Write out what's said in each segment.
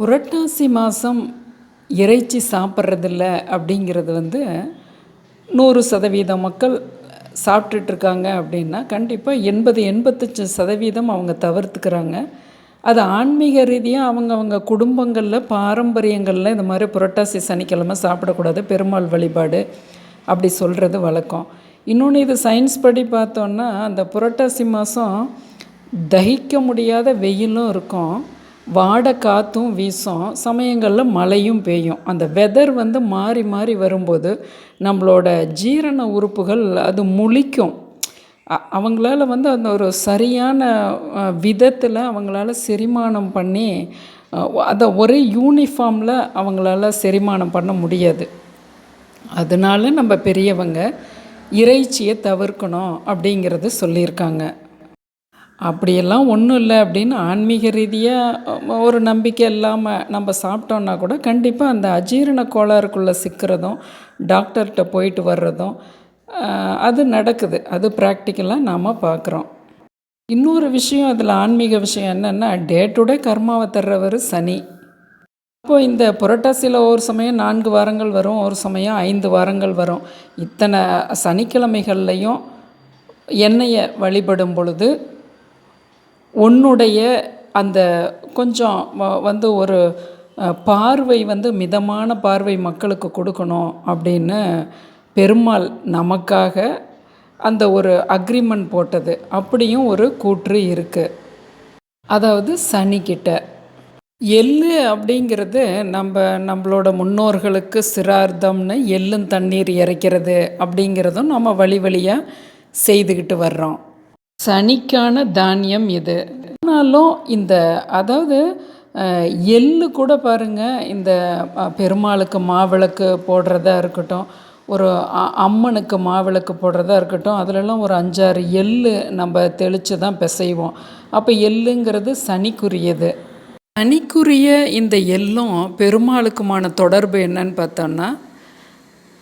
புரட்டாசி மாதம் இறைச்சி சாப்பிட்றதில்ல அப்படிங்கிறது வந்து நூறு சதவீதம் மக்கள் சாப்பிட்டுட்ருக்காங்க அப்படின்னா கண்டிப்பாக எண்பது எண்பத்தஞ்சு சதவீதம் அவங்க தவிர்த்துக்கிறாங்க. அது ஆன்மீக ரீதியாக அவங்க அவங்க குடும்பங்களில் பாரம்பரியங்களில் இந்த மாதிரி புரட்டாசி சனிக்கிழமை சாப்பிடக்கூடாது பெருமாள் வழிபாடு அப்படி சொல்கிறது வழக்கம். இன்னொன்று இது சயின்ஸ் படி பார்த்தோன்னா அந்த புரட்டாசி மாதம் தகிக்க முடியாத வெயிலும் இருக்கும். வாடை காற்றும் வீசும் சமயங்களில் மழையும் பெய்யும். அந்த வெதர் வந்து மாறி மாறி வரும்போது நம்மளோட ஜீரண உறுப்புகள் அது முழிக்கும். அவங்களால வந்து அந்த ஒரு சரியான விதத்தில் அவங்களால செரிமானம் பண்ணி அதை ஒரே யூனிஃபார்மில் அவங்களால செரிமானம் பண்ண முடியாது. அதனால நம்ம பெரியவங்க இறைச்சியை தவிர்க்கணும் அப்படிங்கிறது சொல்லியிருக்காங்க. அப்படியெல்லாம் ஒன்றும் இல்லை அப்படின்னு ஆன்மீக ரீதியாக ஒரு நம்பிக்கை இல்லாமல் நம்ம சாப்பிட்டோன்னா கூட கண்டிப்பாக அந்த அஜீரண கோளாறுக்குள்ளே சிக்கிறதும் டாக்டர்கிட்ட போயிட்டு வர்றதும் அது நடக்குது. அது ப்ராக்டிக்கலாக நாம் பார்க்குறோம் இன்னொரு விஷயம் அதில் ஆன்மீக விஷயம் என்னென்னா டே டு டே கர்மாவை தர்றவர் சனி. இப்போது இந்த புரட்டாசியில் ஒரு சமயம் நான்கு வாரங்கள் வரும் ஒரு சமயம் ஐந்து வாரங்கள் வரும். இத்தனை சனிக்கிழமைகள்லையும் எண்ணெயை வழிபடும் பொழுது உன்னுடைய அந்த கொஞ்சம் வந்து ஒரு பார்வை வந்து மிதமான பார்வை மக்களுக்கு கொடுக்கணும் அப்படின்னு பெருமாள் நமக்காக அந்த ஒரு அக்ரிமெண்ட் போட்டது. அப்படியும் ஒரு கூற்று இருக்குது அதாவது சனிக்கிட்ட எள்ளு அப்படிங்கிறது நம்ம நம்மளோட முன்னோர்களுக்கு சிரார்த்தம்னு எள்ளும் தண்ணீர் இறைக்கிறது அப்படிங்கிறதும் நம்ம வழி வழியாக செய்துக்கிட்டு வர்றோம். சனிக்கான தானியம் இது. ஆனாலும் இந்த அதாவது எள்ளு கூட பாருங்கள் இந்த பெருமாளுக்கு மாவிளக்கு போடுறதா இருக்கட்டும் ஒரு அம்மனுக்கு மாவிளக்கு போடுறதா இருக்கட்டும் அதிலெல்லாம் ஒரு அஞ்சாறு எள்ளு நம்ம தெளித்து தான் பிசைவோம். அப்போ எள்ளுங்கிறது சனிக்குரியது. சனிக்குரிய இந்த எள்ளும் பெருமாளுக்குமான தொடர்பு என்னன்னு பார்த்தோன்னா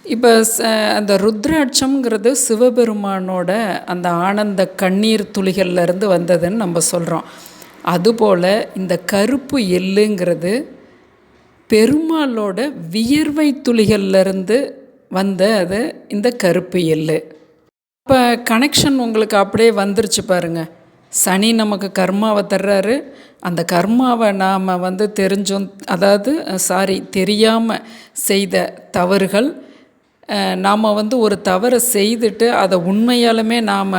இப்போ ச அந்த ருத்ராட்சம்ங்கிறது சிவபெருமானோட அந்த ஆனந்த கண்ணீர் துளிகள்லேருந்து வந்ததுன்னு நம்ம சொல்கிறோம் அதுபோல் இந்த கருப்பு எள்ளுங்கிறது பெருமாளோட வியர்வை துளிகள்லேருந்து வந்த அது இந்த கருப்பு எள்ளு. இப்போ கனெக்ஷன் உங்களுக்கு அப்படியே வந்துருச்சு பாருங்கள் சனி நமக்கு கர்மாவை தர்றாரு. அந்த கர்மாவை நாம் வந்து தெரிஞ்சும் அதாவது சாரி தெரியாமல் செய்த தவறுகள் நாம் வந்து ஒரு தவறை செய்துட்டு அதை உண்மையாலுமே நாம்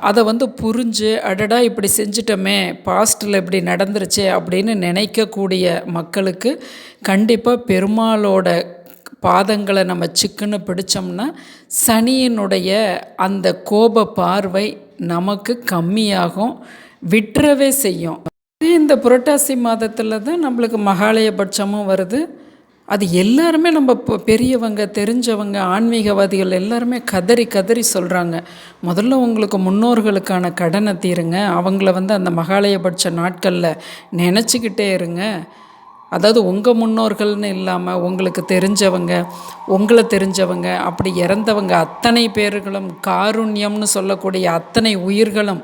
அதை வந்து புரிஞ்சு அடடா இப்படி செஞ்சிட்டோமே பாஸ்ட்டில் இப்படி நடந்துருச்சே அப்படின்னு நினைக்கக்கூடிய மக்களுக்கு கண்டிப்பாக பெருமாளோட பாதங்களை நம்ம சிக்குன்னு பிடிச்சோம்னா சனியினுடைய அந்த கோப பார்வை நமக்கு கம்மியாகும் விட்டுறவே செய்யும். இந்த புரட்டாசி மாதத்தில் தான் நம்மளுக்கு மகாலயபட்சமும் வருது. அது எல்லாருமே நம்ம இப்போ பெரியவங்க தெரிஞ்சவங்க ஆன்மீகவாதிகள் எல்லாருமே கதறி கதறி சொல்கிறாங்க முதல்ல உங்களுக்கு முன்னோர்களுக்கான கடனை தீருங்க. அவங்கள வந்து அந்த மகாலயபட்ச நாட்களில் நினச்சிக்கிட்டே இருங்க. அதாவது உங்கள் முன்னோர்கள்னு இல்லாமல் உங்களுக்கு தெரிஞ்சவங்க உங்களை தெரிஞ்சவங்க அப்படி இறந்தவங்க அத்தனை பேர்களும் காருண்யம்னு சொல்லக்கூடிய அத்தனை உயிர்களும்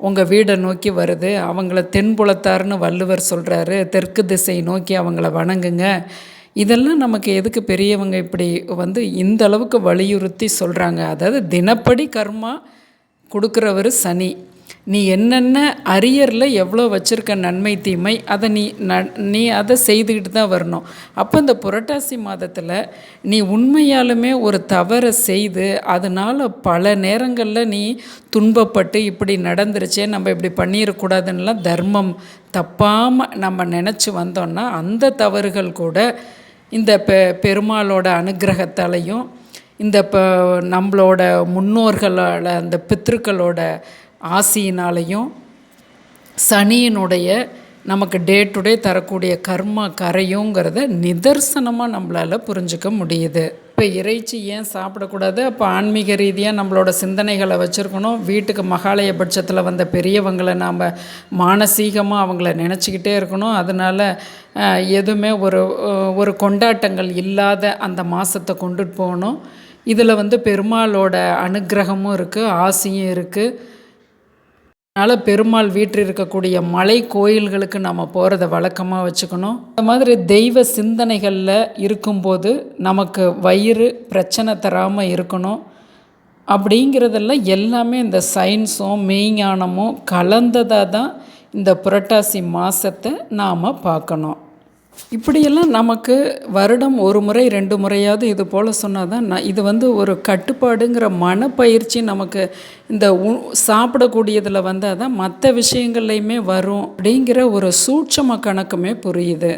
உங்கள் வீடை நோக்கி வருது. அவங்கள தென்புலத்தார்னு வள்ளுவர் சொல்கிறாரு தெற்கு திசை நோக்கி அவங்கள வணங்குங்க. இதெல்லாம் நமக்கு எதுக்கு பெரியவங்க இப்படி வந்து இந்த அளவுக்கு வலியுறுத்தி சொல்கிறாங்க அதாவது தினப்படி கர்மா கொடுக்குறவர் சனி. நீ என்னென்ன அரியரில் எவ்வளோ வச்சுருக்க நன்மை தீமை அதை நீ ந நீ அதை செய்துக்கிட்டு தான் வரணும். அப்போ இந்த புரட்டாசி மாதத்தில் நீ உண்மையாலுமே ஒரு தவறை செய்து அதனால் பல நேரங்களில் நீ துன்பப்பட்டு இப்படி நடந்துருச்சே நம்ம இப்படி பண்ணிடக்கூடாதுன்னெலாம் தர்மம் தப்பாமல் நம்ம நினச்சி வந்தோன்னா அந்த தவறுகள் கூட இந்த பெ பெருமாளோட அனுகிரகத்தாலையும் இந்த இப்போ நம்மளோட முன்னோர்களோட அந்த பித்திருக்களோட ஆசியினாலையும் சனியினுடைய நமக்கு டே டு டே தரக்கூடிய கர்மா கரையுங்கிறத நிதர்சனமாக நம்மளால் புரிஞ்சுக்க முடியுது. இப்போ இறைச்சி ஏன் சாப்பிடக்கூடாது? அப்போ ஆன்மீக ரீதியாக நம்மளோட சிந்தனைகளை வச்சுருக்கணும். வீட்டுக்கு மகாலய பட்சத்தில் வந்த பெரியவங்களை நாம் மானசீகமாக அவங்கள நினச்சிக்கிட்டே இருக்கணும். அதனால் எதுவுமே ஒரு ஒரு கொண்டாட்டங்கள் இல்லாத அந்த மாதத்தை கொண்டுட்டு போகணும். இதில் வந்து பெருமாளோட அனுகிரகமும் இருக்குது ஆசையும் இருக்குது அதனால் பெருமாள் வீட்டில் இருக்கக்கூடிய மலை கோயில்களுக்கு நம்ம போகிறத வழக்கமாக வச்சுக்கணும். இந்த மாதிரி தெய்வ சிந்தனைகளில் இருக்கும்போது நமக்கு வயிறு பிரச்சனை தராமல் இருக்கணும். அப்படிங்கிறதெல்லாம் எல்லாமே இந்த சயின்ஸும் மெய்ஞானமும் கலந்ததாக தான் இந்த புரட்டாசி மாதத்தை நாம் பார்க்கணும். இப்படியெல்லாம் நமக்கு வருடம் ஒரு முறை ரெண்டு முறையாவது இது போல் சொன்னால் தான் நான் இது வந்து ஒரு கட்டுப்பாடுங்கிற மனப்பயிற்சி நமக்கு இந்த உ சாப்பிடக்கூடியதில் வந்தால் தான் மற்ற விஷயங்கள்லையுமே வரும் அப்படிங்கிற ஒரு சூட்சம கணக்குமே புரியுது.